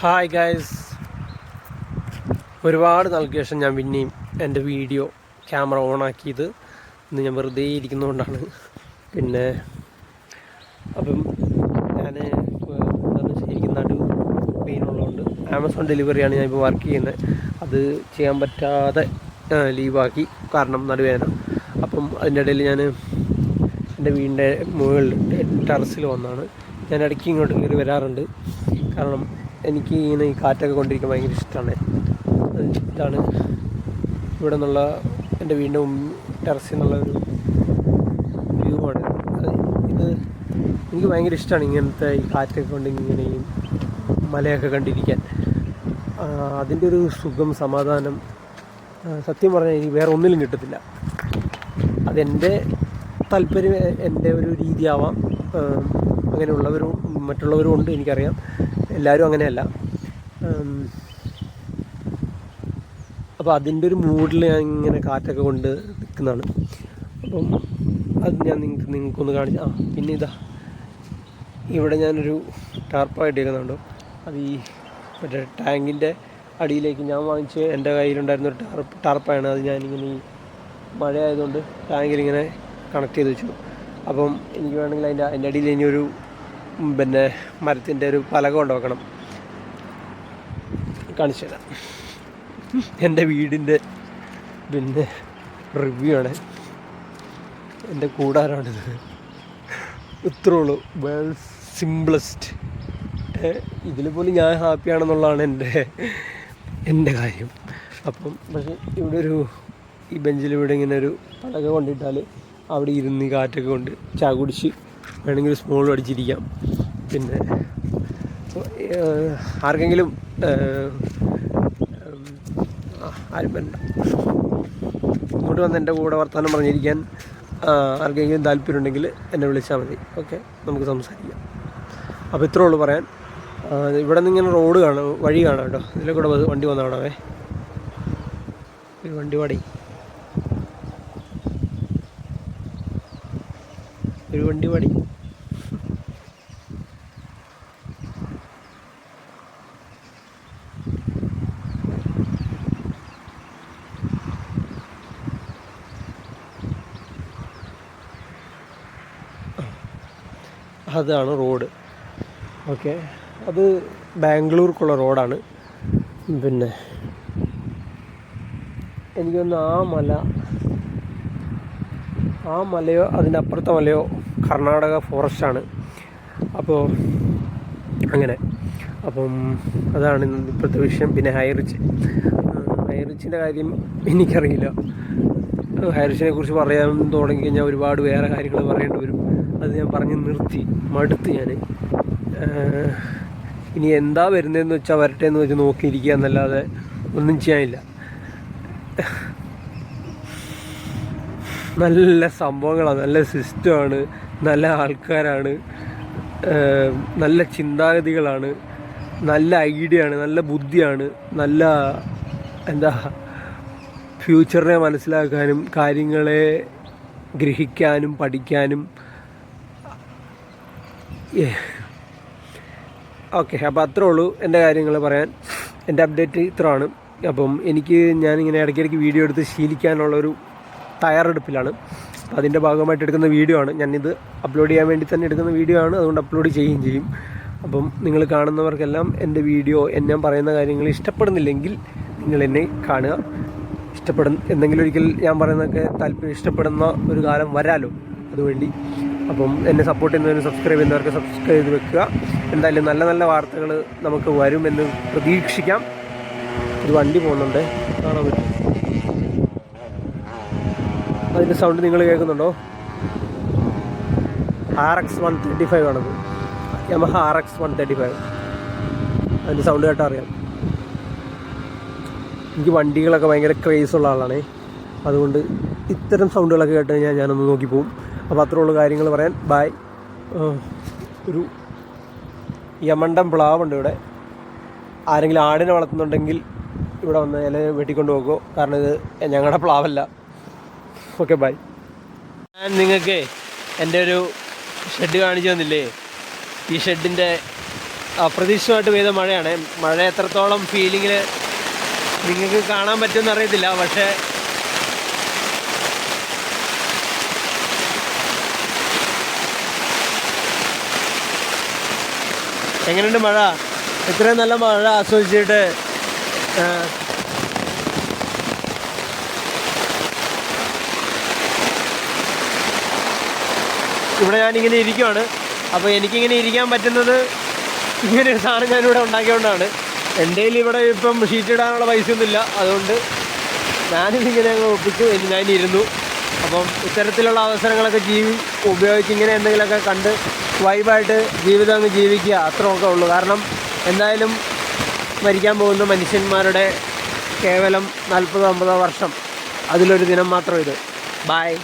Hi guys ഒരുപാട് നാൾക്ക് ശേഷം ഞാൻ പിന്നെയും എന്റെ വീഡിയോ ക്യാമറ ഓൺ ആക്കിയത് ഇന്ന് ഞാൻ വെറുതെ ഇരിക്കുന്നതുകൊണ്ടാണ്. പിന്നെ അപ്പം ഞാൻ ശരിക്കും നടു പെയിൻ ഉള്ളതുകൊണ്ട് ആമസോൺ ഡെലിവറിയാണ് ഞാൻ ഇപ്പോൾ വർക്ക് ചെയ്യുന്നത് അത് ചെയ്യാൻ പറ്റാതെ ലീവാക്കി കാരണം നടുവേദന. അപ്പം അതിന്റെ ഇടയിൽ ഞാൻ എന്റെ വീടിന്റെ മുകളിൽ ടെറസിൽ വന്നാണ്. ഞാൻ ഇടയ്ക്ക് ഇങ്ങോട്ട് കയറി വരാറുണ്ട്. കാരണം എനിക്ക് ഇങ്ങനെ ഈ കാറ്റൊക്കെ കൊണ്ടിരിക്കാൻ ഭയങ്കര ഇഷ്ടമാണ് ഇതാണ് ഇവിടെ നിന്നുള്ള എന്റെ വീടിന്റെ ടെറസിൽ നിന്നുള്ള ഒരു വ്യൂ ആണ്. ഇത് എനിക്ക് ഭയങ്കര ഇഷ്ടമാണ് ഇങ്ങനത്തെ ഈ കാറ്റൊക്കെ കൊണ്ട് ഇങ്ങനെ ഈ മലയൊക്കെ കണ്ടിരിക്കാൻ. അതിന്റെ ഒരു സുഖം സമാധാനം സത്യം പറഞ്ഞാൽ എനിക്ക് വേറെ ഒന്നിലും കിട്ടത്തില്ല. അതെന്റെ താല്പര്യം എന്റെ ഒരു രീതിയാവാം. അങ്ങനെയുള്ളവരും മറ്റുള്ളവരും ഉണ്ട് എനിക്കറിയാം. എല്ലാവരും അങ്ങനെയല്ല. അപ്പോൾ അതിന്റെ ഒരു മൂഡിൽ ഞാൻ ഇങ്ങനെ കാറ്റൊക്കെ കൊണ്ട് നിൽക്കുന്നതാണ് അപ്പം അത് ഞാൻ നിങ്ങൾക്ക് നിങ്ങൾക്കൊന്ന് കാണിച്ചു ആ പിന്നെ ഇതാ. ഇവിടെ ഞാനൊരു ടാർപ്പായിട്ടിരിക്കുന്നുണ്ട് അത് ഈ മറ്റേ ടാങ്കിന്റെ അടിയിലേക്ക് ഞാൻ വാങ്ങിച്ച് എന്റെ കയ്യിലുണ്ടായിരുന്ന ഒരു ടാർപ്പ് ടാർപ്പാണ്. അത് ഞാനിങ്ങനെ ഈ മഴ ആയതുകൊണ്ട് ടാങ്കിൽ ഇങ്ങനെ കണക്ട് ചെയ്ത് വെച്ചു. അപ്പം എനിക്ക് വേണമെങ്കിൽ അതിന്റെ അതിന്റെ അടിയിൽ ഇനിയൊരു പിന്നെ മരത്തിന്റെ ഒരു പലക കൊണ്ടുവെക്കണം. കാണിച്ചു തരാം. എന്റെ വീടിന്റെ പിന്നെ റിവ്യൂ ആണ്. എന്റെ കൂടാരാണിത് ഇത്രേ ഉള്ളൂ. വേൾഡ് സിംപ്ലസ്റ്റ് ഇതിൽ പോലും ഞാൻ ഹാപ്പിയാണെന്നുള്ളതാണ് എന്റെ എന്റെ കാര്യം. അപ്പം പക്ഷേ ഇവിടെ ഒരു ഈ ബെഞ്ചിൽ ഇവിടെ ഇങ്ങനെ ഒരു പലക കൊണ്ടിട്ടാൽ അവിടെ ഇരുന്ന് കാറ്റൊക്കെ കൊണ്ട് ചാ കുടിച്ച് വേണമെങ്കിൽ സ്മോൾ അടിച്ചിരിക്കാം. പിന്നെ ആർക്കെങ്കിലും ആരും വേണ്ട. ഇങ്ങോട്ട് വന്ന് എന്റെ കൂടെ വർത്തമാനം പറഞ്ഞിരിക്കാൻ ആർക്കെങ്കിലും താല്പര്യമുണ്ടെങ്കിൽ എന്നെ വിളിച്ചാൽ മതി. ഓക്കെ? നമുക്ക് സംസാരിക്കാം. അപ്പോൾ ഇത്രേ ഉള്ളൂ പറയാൻ. ഇവിടെ നിന്ന് ഇങ്ങനെ റോഡ് കാണാം വഴി കാണാം കേട്ടോ. ഇതിലെ കൂടെ വണ്ടി വന്ന കാണാവേ. ഒരു വണ്ടി പാടി. ഒരു വണ്ടി പാടി. അതാണ് റോഡ്. ഓക്കെ. അത് ബാംഗ്ലൂർക്കുള്ള റോഡാണ്. പിന്നെ എനിക്കൊന്ന് ആ മല ആ മലയോ അതിന്റെ അപ്പുറത്തെ മലയോ കർണാടക ഫോറസ്റ്റാണ് അപ്പോൾ അങ്ങനെ. അപ്പം അതാണ് ഇപ്പോഴത്തെ വിഷയം. പിന്നെ ഹൈറിച്ച് ഹൈറിച്ചിന്റെ കാര്യം എനിക്കറിയില്ല. ഹൈറിച്ചിനെ കുറിച്ച് പറയാൻ തുടങ്ങി കഴിഞ്ഞാൽ ഒരുപാട് വേറെ കാര്യങ്ങൾ പറയേണ്ടി വരും. അത് ഞാൻ പറഞ്ഞ് നിർത്തി മടുത്ത് ഞാൻ ഇനി എന്താ വരുന്നതെന്ന് വെച്ചാൽ വരട്ടെ എന്ന് വെച്ച് നോക്കിയിരിക്കുക എന്നല്ലാതെ ഒന്നും ചെയ്യാനില്ല. നല്ല സംഭവങ്ങളാണ് നല്ല സിസ്റ്റമാണ്. നല്ല ആൾക്കാരാണ്. നല്ല ചിന്താഗതികളാണ്. നല്ല ഐഡിയ ആണ് നല്ല ബുദ്ധിയാണ്. നല്ല എന്താ ഫ്യൂച്ചറിനെ മനസ്സിലാക്കാനും കാര്യങ്ങളെ ഗ്രഹിക്കാനും പഠിക്കാനും. ഓക്കെ. അപ്പോൾ അത്രേ ഉള്ളൂ എന്റെ കാര്യങ്ങൾ പറയാൻ. എന്റെ അപ്ഡേറ്റ് ഇത്രയാണ്. അപ്പം എനിക്ക് ഞാനിങ്ങനെ ഇടയ്ക്കിടയ്ക്ക് വീഡിയോ എടുത്ത് ശീലിക്കാനുള്ളൊരു തയ്യാറെടുപ്പിലാണ്. അപ്പോൾ അതിന്റെ ഭാഗമായിട്ട് എടുക്കുന്ന വീഡിയോ ആണ്. ഞാനിത് അപ്ലോഡ് ചെയ്യാൻ വേണ്ടി തന്നെ എടുക്കുന്ന വീഡിയോ ആണ്. അതുകൊണ്ട് അപ്ലോഡ് ചെയ്യുകയും ചെയ്യും. അപ്പം നിങ്ങൾ കാണുന്നവർക്കെല്ലാം എന്റെ വീഡിയോ എന്നെ പറയുന്ന കാര്യങ്ങൾ ഇഷ്ടപ്പെടുന്നില്ലെങ്കിൽ നിങ്ങൾ എന്നെ കാണുക. ഇഷ്ടപ്പെടുന്ന എന്തെങ്കിലും ഒരിക്കൽ ഞാൻ പറയുന്നതൊക്കെ താല്പര്യം ഇഷ്ടപ്പെടുന്ന ഒരു കാലം വരാലോ അതുവേണ്ടി. അപ്പം എന്നെ സപ്പോർട്ട് ചെയ്യുന്നവർ സബ്സ്ക്രൈബ് ചെയ്യുന്നവർക്ക് സബ്സ്ക്രൈബ് ചെയ്ത് വെക്കുക. എന്തായാലും നല്ല നല്ല വാർത്തകൾ നമുക്ക് വരുമെന്ന് പ്രതീക്ഷിക്കാം. ഒരു വണ്ടി പോകുന്നുണ്ട്. കാണാൻ പറ്റും. അതിന്റെ സൗണ്ട് നിങ്ങൾ കേൾക്കുന്നുണ്ടോ? R X one thirty five ആണത്. Yamaha R X one thirty five അതിന്റെ സൗണ്ട് കേട്ടാൽ അറിയാം. എനിക്ക് വണ്ടികളൊക്കെ ഭയങ്കര ക്രേസ് ഉള്ള ആളാണേ. അതുകൊണ്ട് ഇത്തരം സൗണ്ടുകളൊക്കെ കേട്ട് കഴിഞ്ഞാൽ ഞാനൊന്ന് നോക്കി പോകും അപ്പോൾ ഉള്ളൂ കാര്യങ്ങൾ പറയാൻ. ബായ് ഒരു യമണ്ടം പ്ലാവുണ്ട് ഇവിടെ. ആരെങ്കിലും ആടിനെ വളർത്തുന്നുണ്ടെങ്കിൽ ഇവിടെ വന്ന് ഇല വെട്ടിക്കൊണ്ട് പോകുമോ കാരണം ഇത് ഞങ്ങളുടെ പ്ലാവല്ല. Okay bye. ഞാൻ നിങ്ങൾക്ക് എന്റെ ഒരു ഷെഡ് കാണിച്ചു തന്നില്ലേ? ഈ ഷെഡിന്റെ അപ്രതീക്ഷിതമായിട്ട് പെയ്ത മഴയാണ്. മഴ എത്രത്തോളം ഫീലിങ്ങിൽ നിങ്ങൾക്ക് കാണാൻ പറ്റുമെന്ന് അറിയത്തില്ല പക്ഷേ എങ്ങനെയുണ്ട് മഴ? ഇത്രയും നല്ല മഴ ആസ്വദിച്ചിട്ട് ഇവിടെ ഞാനിങ്ങനെ ഇരിക്കുവാണ്. അപ്പോൾ എനിക്കിങ്ങനെ ഇരിക്കാൻ പറ്റുന്നത് ഇങ്ങനെ ഒരു സാധനം ഞാനിവിടെ ഉണ്ടാക്കിയതുകൊണ്ടാണ്. എന്റെ ഇവിടെ ഇപ്പം ഷീറ്റ് ഇടാനുള്ള പൈസയൊന്നുമില്ല. അതുകൊണ്ട് ഞാനിതിങ്ങനെ അങ്ങ് ഒപ്പിച്ചു. ഞാനിരുന്നു. അപ്പം ഇത്തരത്തിലുള്ള അവസരങ്ങളൊക്കെ ജീവി ഉപയോഗിച്ച് ഇങ്ങനെ എന്തെങ്കിലുമൊക്കെ കണ്ട് വൈബായിട്ട് ജീവിതം അങ്ങ് ജീവിക്കുക. അത്രയൊക്കെ ഉള്ളൂ. കാരണം എന്തായാലും മരിക്കാൻ പോകുന്ന മനുഷ്യന്മാരുടെ കേവലം നാൽപ്പതോ അമ്പതോ വർഷം. അതിലൊരു ദിനം മാത്രം ഇത്. ബായ്